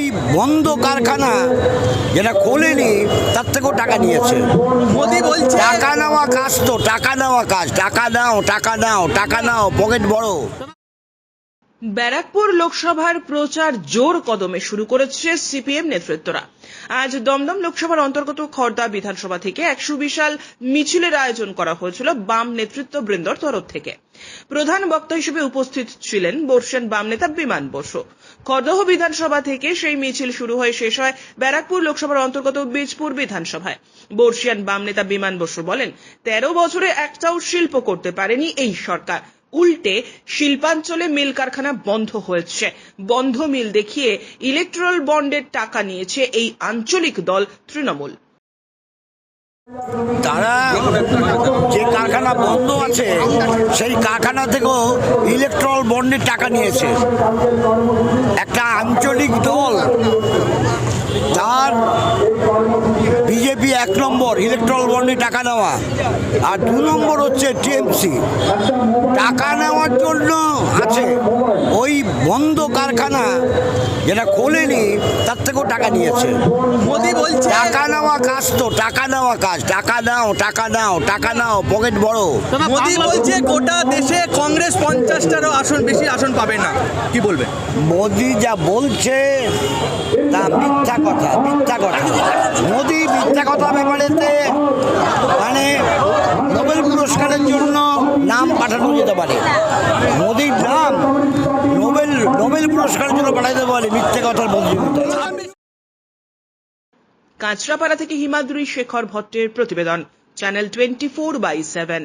ওই বন্ধ কারখানা যেটা খোলেনি তার থেকেও টাকা নিয়েছে। মোদি বলছে টাকা নেওয়া কাজ তো টাকা নেওয়া কাজ। টাকা নাও টাকা নাও টাকা নাও পকেট বড় ব্যারাকপুর লোকসভার প্রচার জোর কদমে শুরু করেছে সিপিএম নেতৃত্বরা। আজ দমদম লোকসভার অন্তর্গত খড়দা বিধানসভা থেকে এক সুবিশাল মিছিলের আয়োজন করা হয়েছিল বাম নেতৃত্ব বৃন্দর তরফ থেকে। প্রধান বক্তা হিসেবে উপস্থিত ছিলেন বর্ষিয়ান বাম নেতা বিমান বসু। খড়দহ বিধানসভা থেকে সেই মিছিল শুরু হয়ে শেষ হয় ব্যারাকপুর লোকসভার অন্তর্গত বীজপুর বিধানসভায়। বর্ষিয়ান বাম নেতা বিমান বসু বলেন, তেরো বছরে একটাও শিল্প করতে পারেনি এই সরকার। উল্টে শিল্পাঞ্চলে মিল কারখানা বন্ধ হয়েছে। বন্ধ মিল দেখিয়ে ইলেকট্রাল বন্ডের টাকা নিয়েছে এই আঞ্চলিক দল তৃণমূল। তারা যে কারখানা বন্ধ আছে, সেই কারখানা থেকেও ইলেকট্রল বন্ডের টাকা নিয়েছে। একটা আঞ্চলিক দল তার বিজেপি এক নম্বর ইলেকট্রল বন্ডে টাকা নেওয়া। আর দু নম্বর হচ্ছে টিএমসি। টাকা নেওয়ার জন্য আছে। ওই বন্ধ কারখানা যেটা খোলেনি তার থেকেও টাকা নিয়েছে। মোদি বলছে টাকা নেওয়া কাজ তো টাকা নেওয়া কাজ। টাকা নাও টাকা নাও টাকা নাও পকেট বড় মোদি বলছে গোটা দেশে কংগ্রেস পঞ্চাশটারও আসন বেশি আসন পাবে না। কি বলবে? মোদি যা বলছে তা মিথ্যা কথা মিথ্যা কথা। মোদি মিথ্যা কথা ব্যাপারেতে মানে নোবেল পুরস্কারের জন্য নাম পাঠানো যেতে পারে। মোদির নাম নোবেল নোবেল পুরস্কারের জন্য পাঠাতে পারে মিথ্যে কথার মোদির কাঁচরাপাড়া থেকে হিমাদ্রি শেখর ভট্টের প্রতিবেদন channel twenty four by seven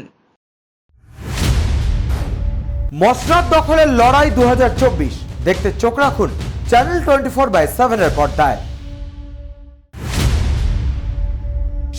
মসনাদ দখলের লড়াই দু হাজার চব্বিশ। দেখতে চোখ রাখুন চ্যানেল টোয়েন্টি ফোর বাই সেভেনের পর্দায়।